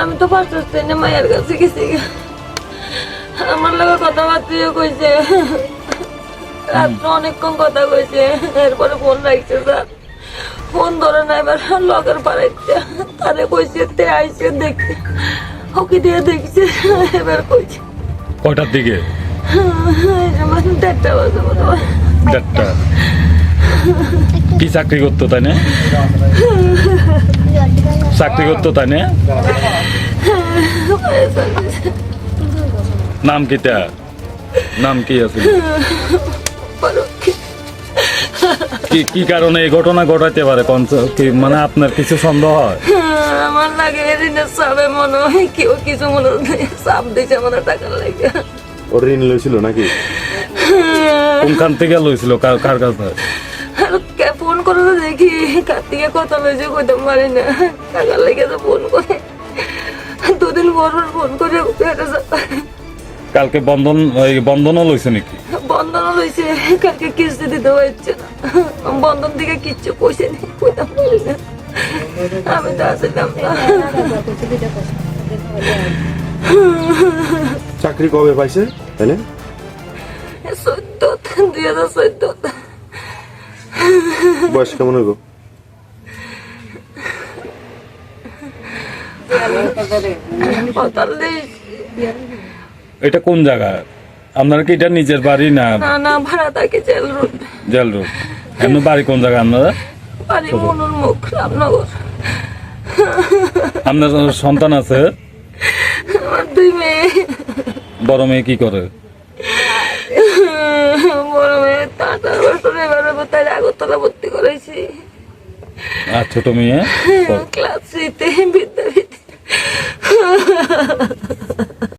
আমি তো ফার্স্ট স্টেনে মায়ের কাছে গেছি। আমার লগে কথাবার্তা কইছে। রাত্রে অনেকক্ষণ কথা কইছে। এরপরে ফোন রাখছে স্যার। ফোন ধরে না এবার লগের পাড়াইতে তারে কইছে তে আইছে দেখতে হকি দিয়ে দেখছে এবার কইছে। কয়টার দিকে? যেমন দেড়টা বাজে দেড়টা। কি চাকরি করতো তাই না? চাকরি করতো তাই না নাম কি তার নাম কি আছে কি কি কারণে এই ঘটনা ঘটাইতে পারে? কি মানে আপনার কিছু সন্দেহ হয়? আমার লাগে ঋণের চাপে মনে হয় কেউ কিছু মনে হয় চাপ দিছে মনে হয় টাকার লাগে। ওর ঋণ লইছিল নাকি? কোনখান থেকে লইছিল? কার কার কাছে? করে তো দেখি কার থেকে কথা লইছে কইতে পারি না। টাকার লেগে তো ফোন করে। দুদিন পর ফোন করে এটা কালকে বন্ধন এই বন্ধনও লইছে নাকি? বন্ধন লইছে কালকে কিস্তি দিতে হচ্ছে না। বন্ধন থেকে কিচ্ছু কইছে নি কইতে পারি না। আমি তো আসলাম না। চাকরি কবে পাইছে তাইলে? চোদ্দ দুই হাজার চোদ্দ বয়স কেমন হইব? এটা কোন জায়গা? আপনার কি এটা নিজের বাড়ি না? না না ভাড়া থাকে জেল রোড। Jail road. এমনি বাড়ি কোন জায়গা আপনারা বাড়ি মনুর মুখ রামনগর। আপনার সন্তান আছে? আমার দুই মেয়ে। বড় মেয়ে কি করে বড় মেয়ে আঠারো বছর তাই আগরতলা ভর্তি করেছি আর ছোট মেয়ে? ক্লাস থ্রিতে বিদ্যাপীঠ।